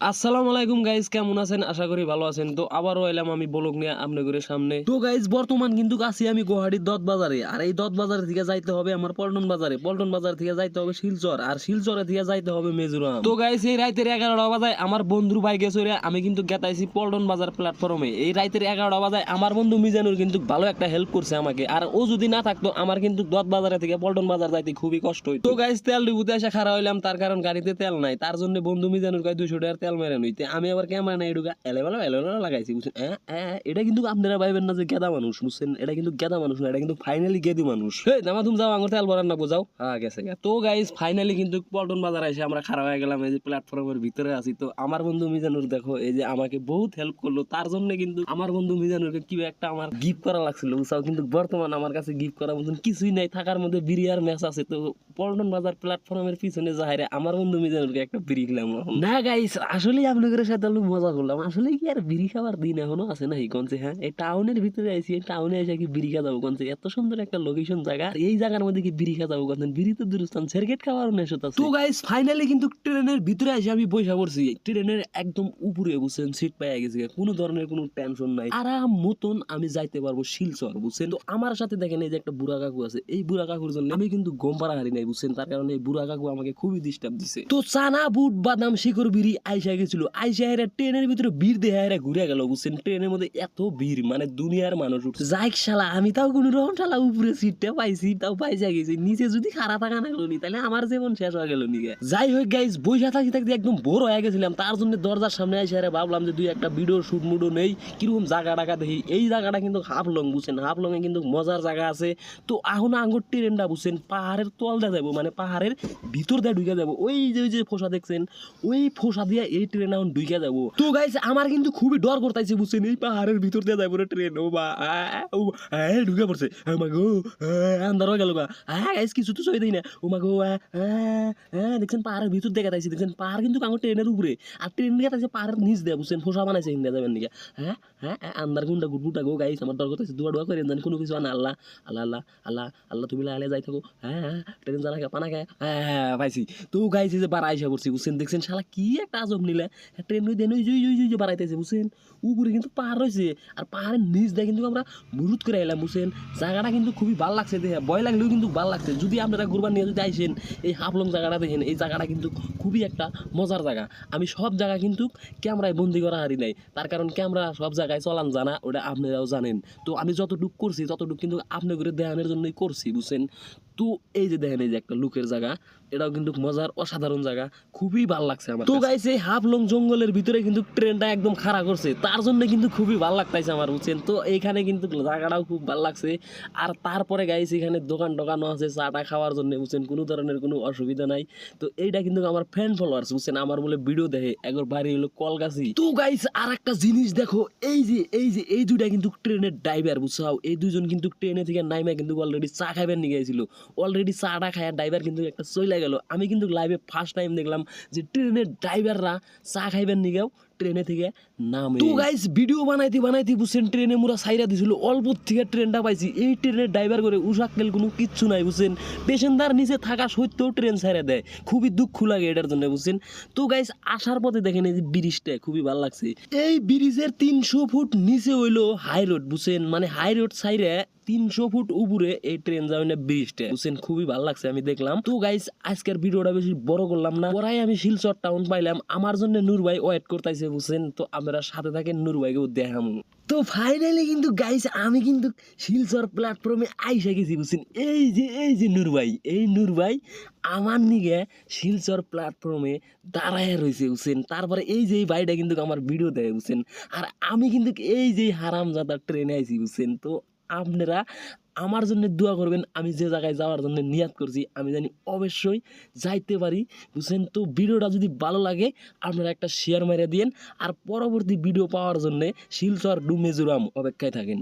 আসসালামু আলাইকুম গাইজ কেমন আছেন? আশা করি ভালো আছেন। তো আবারও এলাম আমি বলক নিয়ে আপনাদের সামনে। তো গাইজ বর্তমান কিন্তু আছি আমি গুয়াহাটির দত বাজারে। আর এই দত বাজার থেকে যাইতে হবে আমার পল্টন বাজারে। পল্টন বাজার থেকে যাইতে হবে শিলচর, আর শিলচরে থেকে যাইতে হবে মেজুরাম। তো গাইজ এই রাইতের এগারোটা বাজায় আমার বন্ধুর বাইকে চড়ে আমি কিন্তু গেতাইছি পল্টন বাজার প্ল্যাটফর্মে এই রাইতের এগারোটা বাজায় আমার বন্ধু মিজানুর কিন্তু ভালো একটা হেল্প করছে আমাকে। আর ও যদি না থাকতো, আমার কিন্তু দত বাজারে থেকে পল্টন বাজার যাইতে খুবই কষ্ট হইতো। তো গাইজ তেল ডিবুতে এসে খারাপ হইলাম, তার কারণ গাড়িতে তেল নাই। তার জন্য বন্ধু মিজানুর কাছে দুইশো টাকার তেল মেরে আমি আবার ক্যামেরা নাই এলেবেলা এলেবেলা লাগাইছি, বুঝছেন? হ্যাঁ হ্যাঁ এটা কিন্তু আপনারা ভাইবেন না যে গেদা মানুষ, বুঝছেন? এটা কিন্তু গেদা মানুষ না, এটা কিন্তু ফাইনালি গেদি মানুষ। দামা তুমি যাও, আঙুর তেল না, বোঝাও। হ্যাঁ গেছে তো গাইজ ফাইনালি কিন্তু পল্টন বাজার এসে আমরা খারাপ হয়ে গেলাম, এই যে প্ল্যাটফর্মের ভিতরে আছি। তো আমার বন্ধু মিজানুর, দেখো, এই যে আমাকে বহুত হেল্প করল, তার জন্য কিন্তু আমার বন্ধু মিজানুরকে কি একটা আমার গিফট করা লাগছিল, বুঝছাও? কিন্তু বর্তমান আমার কাছে গিফট করার মতন কিছুই নাই, থাকার মধ্যে বিরিয়ার ম্যাচ আছে, তো পল্টন বাজার প্ল্যাটফর্মের পিছনে যাহারে আমার বন্ধু মিজানুরকে একটা বিড়ি খেলাম না গাইস আসলে আপনাদের সাথে আমি মজা করলাম। আসলে কি আর বিড়ি খাবার দিন এখনও আছে না এই কনসে হ্যাঁ? এই টাউনের ভিতরে আইসি এই টাউনে এসে কি বিড়ি খাওয়া যাব কনসে এত সুন্দর একটা লোকেশন জায়গা। এই জায়গার মধ্যে কি বিড়ি খাওয়া যাব কনসে বিড়ি তো দূরস্থান সেরকেট খাওয়ার নেশত আছে। তো গাইস ফাইনালি কিন্তু ট্রেনের ভিতরে এসে আমি বৈশা পড়ছি। ট্রেনের একদম উপরে বুঝছেন সিট পাইয়া গেছি। কোনো ধরনের কোনো টেনশন নাই। আরাম মতন আমি যাইতে পারব শিলচর বুঝছেন? তো আমার সাথে দেখেন এই যে একটা বুড়া কাকু আছে। এই বুড়া কাকুর জন্য আমি কিন্তু গম পাড়া হারি নাই বুঝছেন, তার কারণে এই বুড়া কাকু আমাকে খুবই ডিস্টার্ব দিছে। তো চানা, বুট, বাদাম, শিকড়, বিড়ি আইসা গেছিল। আইসা হেরা ট্রেনের ভিতরে ভিড় দেহে হেরা ঘুরে গেল, বুঝছেন? ট্রেনের মধ্যে এত ভিড় মানে দুনিয়ার মানুষ উঠছে। যাইক শালা, আমি তাও কোনো রকম শালা উপরে সিটটা পাইছি, তাও পাইসা গেছি। নিচে যদি খারাপ থাকা না গেলো নি তাহলে আমার জীবন শেষ হয়ে গেল নি যাই হোক গাইজ বইসা থাকি থাকতে একদম বোর হয়ে গেছিলাম। তার জন্য দরজার সামনে আইসা হেরা ভাবলাম যে দুই একটা ভিডিও শুট মুডো নেই। কীরকম জায়গা টাকা দেখি। এই জায়গাটা কিন্তু হাফ লং বুঝছেন? হাফ লং এ কিন্তু মজার জায়গা আছে। তো এখন আঙ্গুর ট্রেনটা, বুঝছেন? পাহাড়ের তল দিয়ে যাব মানে পাহাড়ের ভিতর দিয়ে ঢুকে যাব। ওই যে ওই যে ফোসা দেখছেন ওই ফোসা দিয়ে এই ট্রেন এখন ঢুকে যাব। তো গাইস আমার কিন্তু খুবই ডর করতেছে বুঝছেন? এই পাহাড়ের ভিতর দিয়ে যাব ট্রেন ও বা ও এই ঢুকে পড়ছে। ও মা গো আ, হয়ে গেল গা। হ্যাঁ গাইস কিছু তো সই দেই না। ও মা গো আ, দেখছেন পাহাড়ের ভিতর দেখা যাইছে দেখছেন? পাহাড় কিন্তু আমার ট্রেনের উপরে। আর ট্রেন দিয়ে তাইছে পাহাড়ের নিচ দিয়ে বুঝছেন? ফোসা বানাইছে ইন্ডিয়া যাবেন নাকি? হ্যাঁ হ্যাঁ হ্যাঁ, আন্ধার গুন্ডা গুটগুটা গো গাইস আমার ডর করতেছে। দুয়া দুয়া করে জানি কোনো কিছু আনা আল্লাহ আল্লাহ আল্লাহ আল্লাহ আল্লাহ তুমি লাইলে যাই থাকো। হ্যাঁ হ্যাঁ ট্রেন পানা খায়। হ্যাঁ হ্যাঁ পাইছি। তো গাইছে যে বাড়া আইসা করছি বুঝছেন? দেখছেন শালা কি একটা আজব নিলে। ট্রেন ওই দেন ওই যে ওই যে বাড়াইতেছে, বুঝছেন? উপরে কিন্তু পাহাড় রয়েছে আর পাহাড়ের নিচ দিয়ে কিন্তু আমরা মুরুত করে এলাম বুঝছেন? জায়গাটা কিন্তু খুবই লাগছে দেখে ভয় লাগলেও কিন্তু লাগছে। যদি আপনারা নিয়ে যদি আইসেন, এই হাফলং জায়গাটা দেখেন, এই জায়গাটা কিন্তু খুবই একটা মজার জায়গা। আমি সব জায়গা কিন্তু ক্যামেরায় বন্দি করা হারি নাই। তার কারণ ক্যামেরা সব জায়গায় চলান জানা, ওটা আপনারাও জানেন। তো আমি যতটুক করছি, ততটুক কিন্তু আপনি করে দেখানোর জন্যই করছি, বুঝছেন? তো এই যে দেখেন এই যে একটা লুকের জায়গা এটাও কিন্তু মজার অসাধারণ জায়গা। খুবই ভালো লাগছে আমার তো গাইছে এই হাফলং জঙ্গলের ভিতরে কিন্তু ট্রেনটা একদম খাড়া করছে। তার জন্য কিন্তু খুবই ভালো লাগতেছে আমার বুঝছেন? তো এইখানে কিন্তু জায়গাটাও খুব ভালো লাগছে। আর তারপরে গাইছে এখানে দোকান টোকানও আছে চাটা খাওয়ার জন্য বুঝছেন? কোনো ধরনের কোনো অসুবিধা নাই। তো এইটা কিন্তু আমার ফ্যান ফলোয়ার্স বুঝছেন? আমার বলে ভিডিও দেখে একবার বাড়ি হলো কলগাছি। তো গাইস আর একটা জিনিস দেখো এই যে এই যে এই দুইটা কিন্তু ট্রেনের ড্রাইভার বুঝছাও? এই দুজন কিন্তু ট্রেনে থেকে নাইমা কিন্তু অলরেডি চা খাইবার নিয়ে গেছিল। অলরেডি চাটা খায় ড্রাইভার কিন্তু একটা চলে গেল। আমি কিন্তু লাইভে ফার্স্ট টাইম দেখলাম যে ট্রেনের ড্রাইভাররা চা খাইবার নিগেও ট্রেনে থেকে নামে। তো গাইস ভিডিও বানাইতে বানাইতে বুঝছেন, ট্রেনে মুরা সাইরা দিছিল অল্প থেকে ট্রেনটা পাইছি। এই ট্রেনের ড্রাইভার করে উসাক্কেল কোনো কিচ্ছু নাই, বুঝছেন? পেশেন্টার নিচে থাকা সত্ত্বেও ট্রেন ছাইরা দেয়। খুবই দুঃখ লাগে এটার জন্য, বুঝছেন? তো গাইস আসার পথে দেখেন এই ব্রিজটা খুবই ভালো লাগছে। এই ব্রিজের তিনশো ফুট নিচে হইল হাই রোড বুঝছেন? মানে হাই রোড সাইডে তিনশো ফুট উপরে এই ট্রেন যাবে না ব্রিজটা বুঝছেন খুবই ভালো লাগছে, আমি দেখলাম। তো গাইস আজকের ভিডিওটা বেশি বড় করলাম না। পরাই আমি শিলচর টাউন পাইলাম। আমার জন্য নূর ভাই ওয়েট করতেছে বুঝছেন তো আমরা সাথে থাকেন, নূর ভাইকে দেখামু। তো ফাইনালি কিন্তু গাইস আমি কিন্তু শিলচর প্ল্যাটফর্মে আইসা গেছি বুঝছেন এই যে এই যে নূর ভাই, এই নূর ভাই আমার নিগে শিলচর প্ল্যাটফর্মে দাঁড়ায় রয়েছে বুঝছেন তারপরে এই যে এই ভাইটা কিন্তু আমার ভিডিও দেয় বুঝছেন আর আমি কিন্তু এই যে হারাম জাদা ট্রেনে আইছি বুঝছেন তো আপনারা আমার জন্য দোয়া করবেন, আমি যে জায়গায় যাওয়ার জন্য নিয়াত করছি, আমি জানি অবশ্যই যাইতে পারি, বুঝছেন? তো ভিডিওটা যদি ভালো লাগে, আপনারা একটা শেয়ার মেরে দিন আর পরবর্তী ভিডিও পাওয়ার জন্য শিলচর ডুমেজুরাম অপেক্ষায় থাকেন।